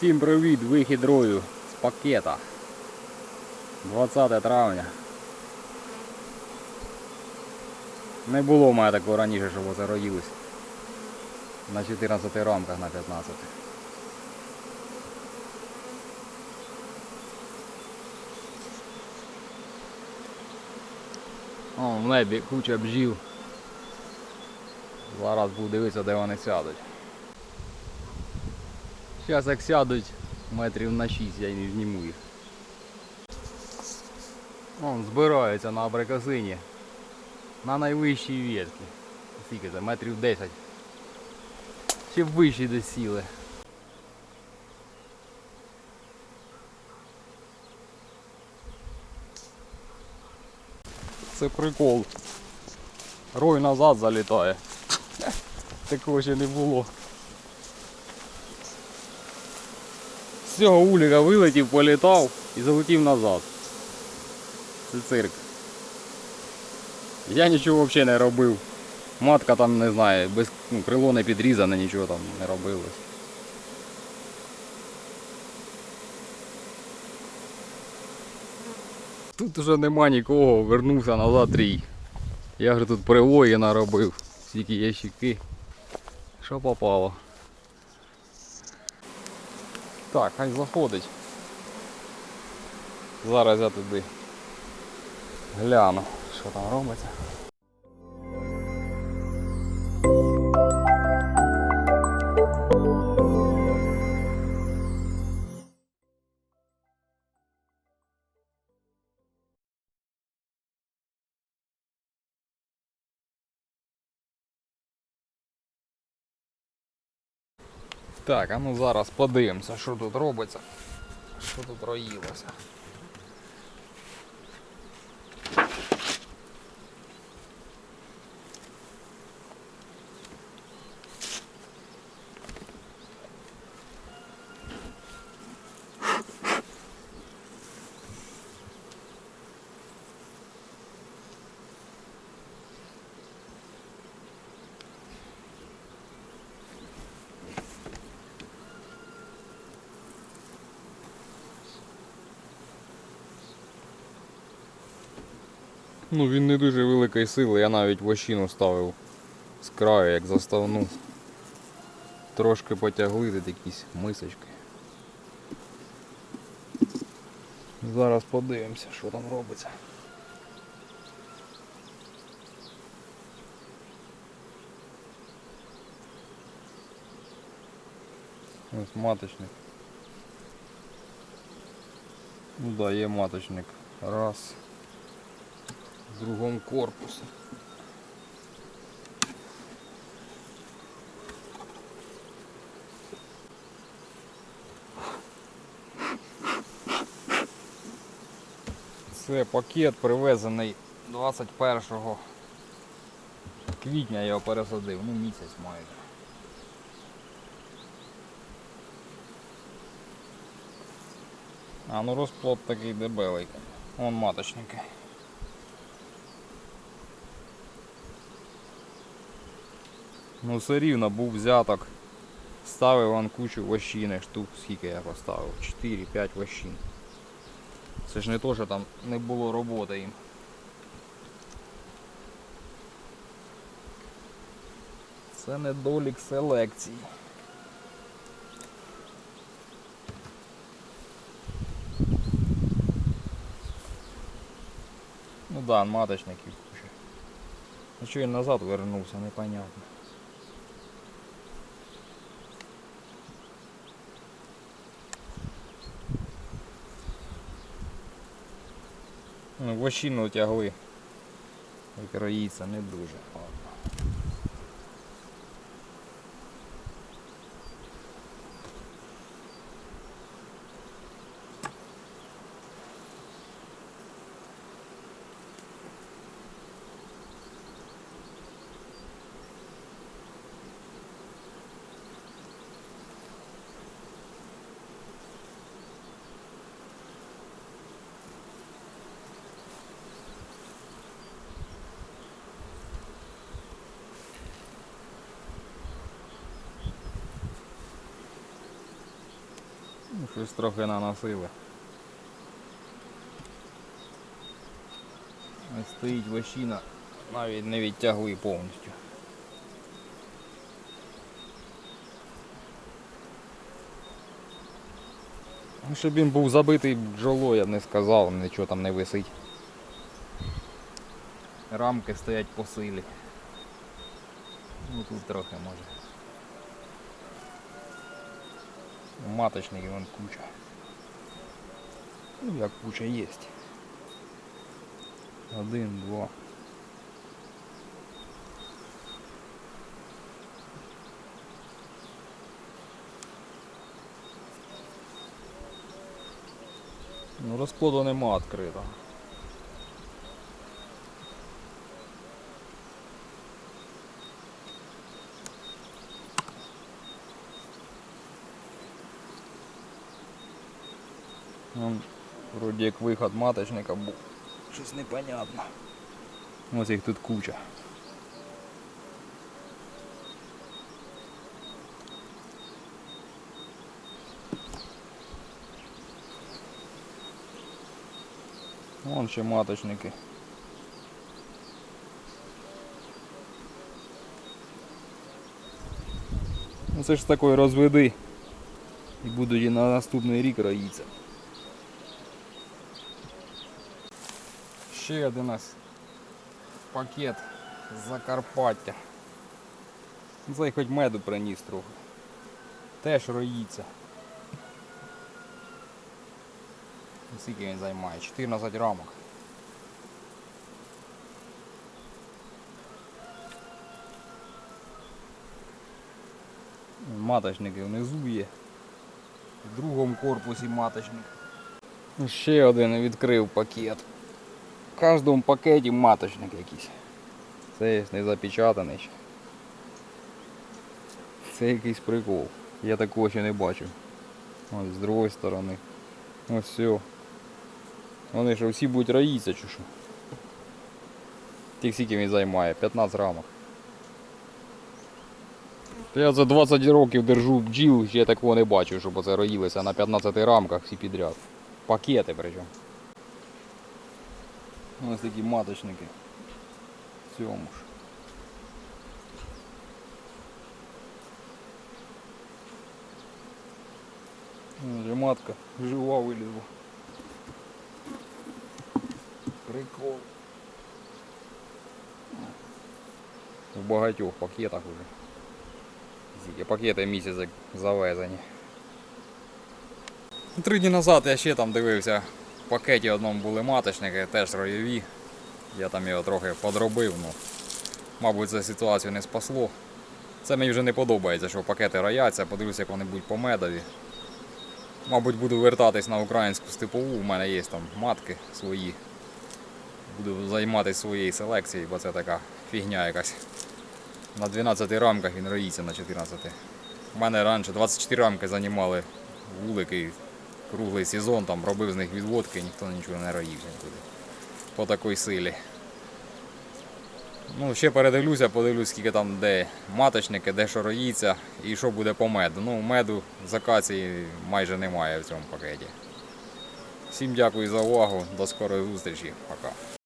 Всім привіт, вихід рою з пакета. 20 травня. Не було у мене такого раніше, щоб оце. На 14 рамках на 15. О, в небі куча бджіл. Зараз буду дивитися, де вони сядуть. Зараз як сядуть метрів на 6, я не зніму їх. Вон збираються на абрикосині. На найвищій ветці. Скільки це? Метрів 10. Ще вищі десь сіли. Це прикол. Рой назад залітає. Такого ще не було. Цього уліка вилетів, політав і залетів назад. Це цирк. Я нічого взагалі не робив. Матка там не знаю, без ну, крило не підрізане, нічого там не робилось. Тут уже нема нікого, вернувся назад рій. Я вже тут привої наробив, стільки ящики. Що попало. Так, хай заходить. Зараз я туди гляну, що там робиться. Так, а ну зараз подивимося, що тут робиться. Що тут роїлося. Ну він не дуже великої сили, я навіть вощину ставив з краю, як заставну. Трошки потягли тут якісь мисочки. Зараз подивимося, що там робиться. Ось маточник. Ну да, є маточник. Раз. В другом корпусе. Це пакет привезений 21 квітня я його пересадив, ну місяць майже. А ну розплод такий дебелий. Вон маточники. Ну все рівно був взяток. Ставив вон кучу вощини, штук скільки я поставив. 4-5 вощин. Це ж не то, що там не було роботи їм. Це недолік селекції. Ну да, маточників куча. А що він назад вернувся, непонятно. Ну, вощину тягли. Як роїться не дуже. Ну, щось трохи наносили. Ось стоїть вощина, навіть не відтягли повністю. Ну, Щоб він був забитий бджолою, я б не сказав, нічого там не висить. Рамки стоять по силі. Ну тут трохи може. Маточників вон куча. Ну як куча є. Один, два. Ну розплоду нема відкритого. Вон, вроді як виход маточника був. Щось непонятно. Ось їх тут куча. Вон ще маточники. Ну це ж такої розведи. І будуть і на наступний рік роїться. Ще один нас пакет Закарпаття. Ну, Цей хоч меду приніс трохи. Теж роїться. Ну, Скільки він займає? 14 рамок. Маточники внизу є. В другому корпусі маточник. Ну, Ще один відкрив пакет. В кожному пакеті маточник якийсь. Це не запечатаний ще. Це якийсь прикол. Я такого ще не бачив. Ось з другої сторони. Ось все. Вони що всі будуть роїться чи що? Тих скільки він займає? 15 рамок. Я за 20 років держу бджіл, ще такого не бачив, щоб оце роїлися на 15 рамках всі підряд. Пакети причому. Ось такі маточники. В цьому ж. Вже матка жива вилізла. Прикол. В багатьох пакетах уже. Скільки пакети місяць завезені. Три дні назад я ще там дивився. Пакеті одному були маточники, теж ройові. Я там його трохи подробив, ну, мабуть, це ситуацію не спасло. Це мені вже не подобається, що пакети рояться, подивлюся, як вони будуть по медові. Мабуть, буду вертатись на українську степову, у мене є там матки свої. Буду займатися своєю селекцією, бо це така фігня якась. На 12 рамках він роїться на 14. У мене раніше 24 рамки займали вулики, круглий сезон, там робив з них відводки, ніхто нічого не роївся нікуди. По такій силі. Ну, ще передивлюся, подивлюсь, скільки там де маточники, де що роїться і що буде по меду. Ну, меду з акації майже немає в цьому пакеті. Всім дякую за увагу, до скорої зустрічі. Пока.